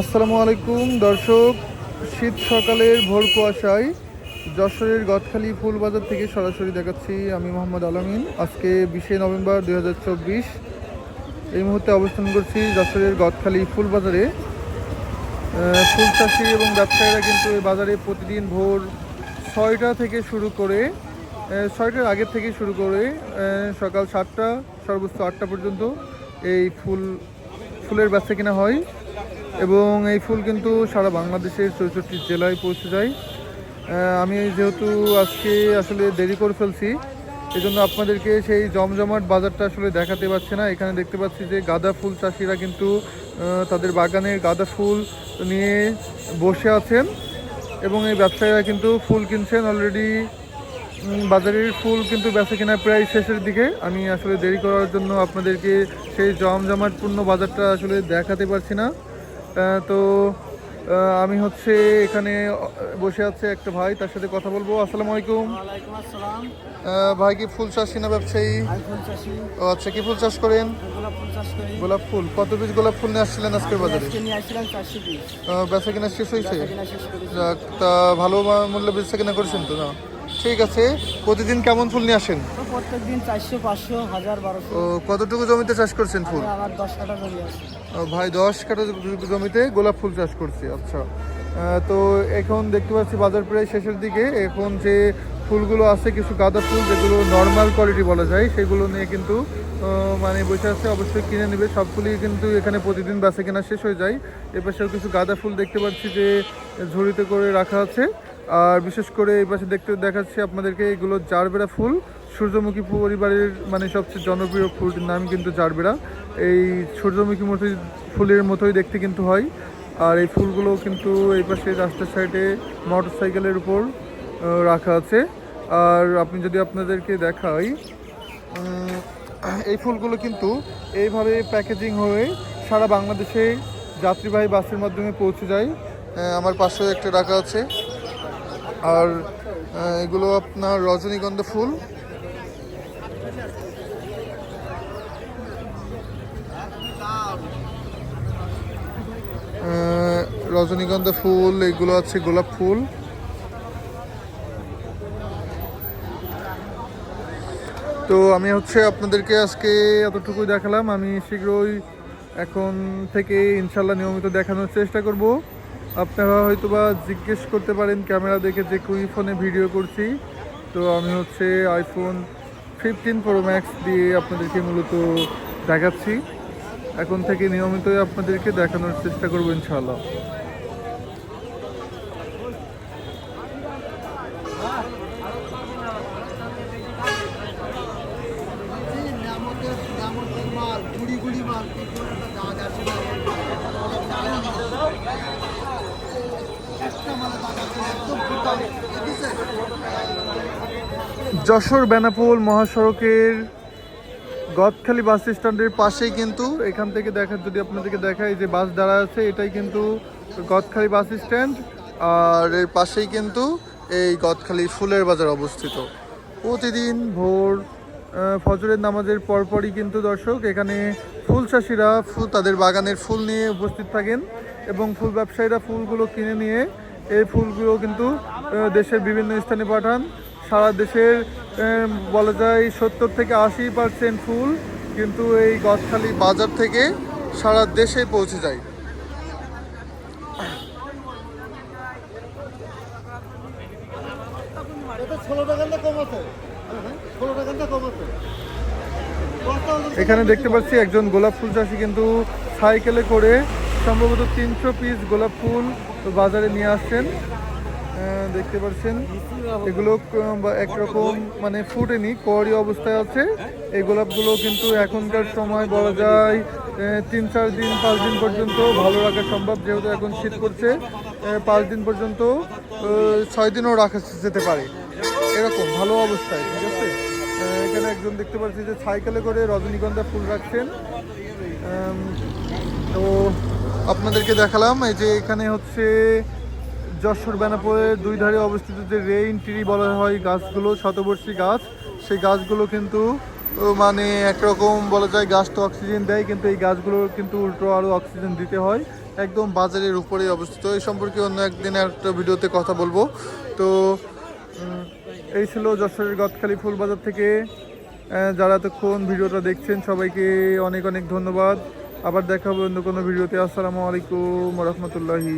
আসসালামু আলাইকুম, দর্শক। শীত সকালের ভোর কুয়াশায় যশোরের গদখালি ফুল বাজার থেকে সরাসরি দেখাচ্ছি আমি মোহাম্মদ আলামিন। আজকে বিশে নভেম্বর দু হাজার চব্বিশ। এই মুহূর্তে অবস্থান করছি যশোরের গদখালি ফুল বাজারে। ফুল চাষি এবং ব্যবসায়ীরা কিন্তু এই বাজারে প্রতিদিন ভোর ছয়টা থেকে শুরু করে ছয়টার আগের থেকে শুরু করে সকাল সাতটা, সর্বোচ্চ আটটা পর্যন্ত এই ফুল, ফুলের বেচা কিনা হয়। এবং এই ফুল কিন্তু সারা বাংলাদেশের চৌষট্টি জেলায় পৌঁছে যায়। আমি যেহেতু আজকে আসলে দেরি করে ফেলছি এই জন্য আপনাদেরকে সেই জমজমাট বাজারটা আসলে দেখাতে পারছি না। এখানে দেখতে পাচ্ছি যে গাঁদা ফুল চাষিরা কিন্তু তাদের বাগানে গাঁদা ফুল নিয়ে বসে আছেন এবং এই ব্যবসায়ীরা কিন্তু ফুল কিনছেন অলরেডি বাজারের ফুল কিন্তু বেচা কেনা প্রায় শেষের দিকে। আমি আসলে দেরি করার জন্য আপনাদেরকে সেই জমজমাটপূর্ণ বাজারটা আসলে দেখাতে পারছি না। তো আমি হচ্ছে এখানে বসে আছে একটা ভাই তার সাথে কথা বলব। আসসালামু আলাইকুম। ভাই কি ফুল চাষি না ব্যবসায়ী? ও আচ্ছা কি ফুল চাষ করেন? গোলাপ ফুল কত পিস গোলাপ ফুল নিয়ে আসছিলেন আজকের বাজারে? বেচা কেনা শেষ হয়েছে? যাক, তা ভালো মূল্যে বেচা কেনা করেছেন তো? না। ঠিক আছে প্রতিদিন কেমন ফুল নিয়ে আসেন? তো প্রত্যেক চারশো পাঁচশো হাজার বারোশো। কতটুকু জমিতে চাষ করছেন ফুল? আমার দশ কাটা জমি আছে। ভাই দশ কাঠা জমিতে গোলাপ ফুল চাষ করছি আচ্ছা। তো এখন দেখতে পাচ্ছি বাজার প্রায় শেষের দিকে। এখন যে ফুলগুলো আছে কিছু গাঁদা ফুল যেগুলো নর্মাল কোয়ালিটি বলা যায় সেগুলো নিয়ে কিন্তু মানে বসে আছে অবশ্যই কিনে নেবে। সব ফুলই কিন্তু এখানে প্রতিদিন বেচা কেনা শেষ হয়ে যায়। এপাশেও কিছু গাঁদা ফুল দেখতে পাচ্ছি যে ঝুড়িতে করে রাখা আছে। আর বিশেষ করে এই পাশে দেখতে দেখাচ্ছি আপনাদেরকে এগুলো জারবেরা ফুল। সূর্যমুখী পরিবারের মানে সবচেয়ে জনপ্রিয় ফুলটির নাম কিন্তু জারবেরা। এই সূর্যমুখী মতোই ফুলের মতোই দেখতে কিন্তু হয়। আর এই ফুলগুলো কিন্তু এই পাশে রাস্তার সাইডে মোটর সাইকেলের উপর রাখা আছে। আর আপনি যদি আপনাদেরকে দেখাই এই ফুলগুলো কিন্তু এইভাবে প্যাকেজিং হয়ে সারা বাংলাদেশে যাত্রীবাহী বাসের মাধ্যমে পৌঁছে যায়। আমার পাশেও একটা রাখা আছে। আর এগুলো আপনার রজনীগন্ধা ফুল। রজনীগন্ধা ফুল, এগুলো আছে গোলাপ ফুল। তো আমি হচ্ছে আপনাদেরকে আজকে এতটুকুই দেখালাম। আমি শীঘ্রই এখন থেকে ইনশাল্লাহ নিয়মিত দেখানোর চেষ্টা করব। আপনারা হয়তোবা জিজ্ঞেস করতে পারেন, ক্যামেরা দেখে যে কুই ফোনে ভিডিও করছি। তো আমি হচ্ছে আইফোন ফিফটিন প্রো ম্যাক্স দিয়ে আপনাদেরকে মূলত দেখাচ্ছি। এখন থেকে নিয়মিতই আপনাদেরকে দেখানোর চেষ্টা করব ইনশাল্লাহ যশোর বেনাপোল মহাসড়কের গদখালি বাস স্ট্যান্ডের পাশেই কিন্তু এখান থেকে দেখা যদি আপনাদেরকে দেখাই যে বাস দাঁড়া আছে, এটাই কিন্তু গদখালি বাস স্ট্যান্ড। আর এর পাশেই কিন্তু এই গদখালি ফুলের বাজার অবস্থিত। প্রতিদিন ভোর ফজরের নামাজের পরপরই কিন্তু দর্শক এখানে ফুল চাষিরা তাদের বাগানের ফুল নিয়ে উপস্থিত থাকেন এবং ফুল ব্যবসায়ীরা ফুলগুলো কিনে নিয়ে এই ফুলগুলো কিন্তু দেশের বিভিন্ন স্থানে পাঠান। সারা দেশের বলা যায় সত্তর থেকে আশি পার্সেন্ট ফুল কিন্তু এই গদখালি বাজার থেকে সারা দেশে পৌঁছে যায়। এখানে দেখতে পাচ্ছি একজন গোলাপ ফুল চাষি কিন্তু সাইকেলে করে সম্ভবত তিনশো পিস গোলাপ ফুল বাজারে নিয়ে আসছেন। দেখতে পাচ্ছেন, এগুলো একরকম মানে ফুটেনি, কোয়ারি অবস্থায় আছে। এই গোলাপগুলো কিন্তু এখনকার সময় বলা যায় তিন, চার দিন, পাঁচ দিন পর্যন্ত ভালো রাখা সম্ভব, যেহেতু এখন শীত করছে পাঁচ দিন পর্যন্ত ছয় দিনও রাখা যেতে পারে। এরকম ভালো অবস্থায়। ঠিক আছে একজন দেখতে পাচ্ছি যে সাইকেলে করে রজনীগন্ধা ফুল রাখছেন। তো আপনাদেরকে দেখালাম, এই যে এখানে হচ্ছে যশোর বেনাপোলের দুই ধারে অবস্থিত যে রেইন ট্রি বলা হয় গাছগুলো, শতবর্ষী গাছ। সেই গাছগুলো কিন্তু মানে একরকম বলা যায় গাছ তো অক্সিজেন দেয়, কিন্তু এই গাছগুলো কিন্তু উল্টো আরও অক্সিজেন দিতে হয়। একদম বাজারের উপরেই অবস্থিত। এই সম্পর্কে অন্য একদিন একটা ভিডিওতে কথা বলব। তো এই ছিল যশোরের গদখালি ফুল বাজার থেকে যারা এতক্ষণ ভিডিওটা দেখছেন, সবাইকে অনেক অনেক ধন্যবাদ। আবার দেখা হবে অন্য কোনো ভিডিওতে। আসসালামু আলাইকুম রহমতুল্লাহি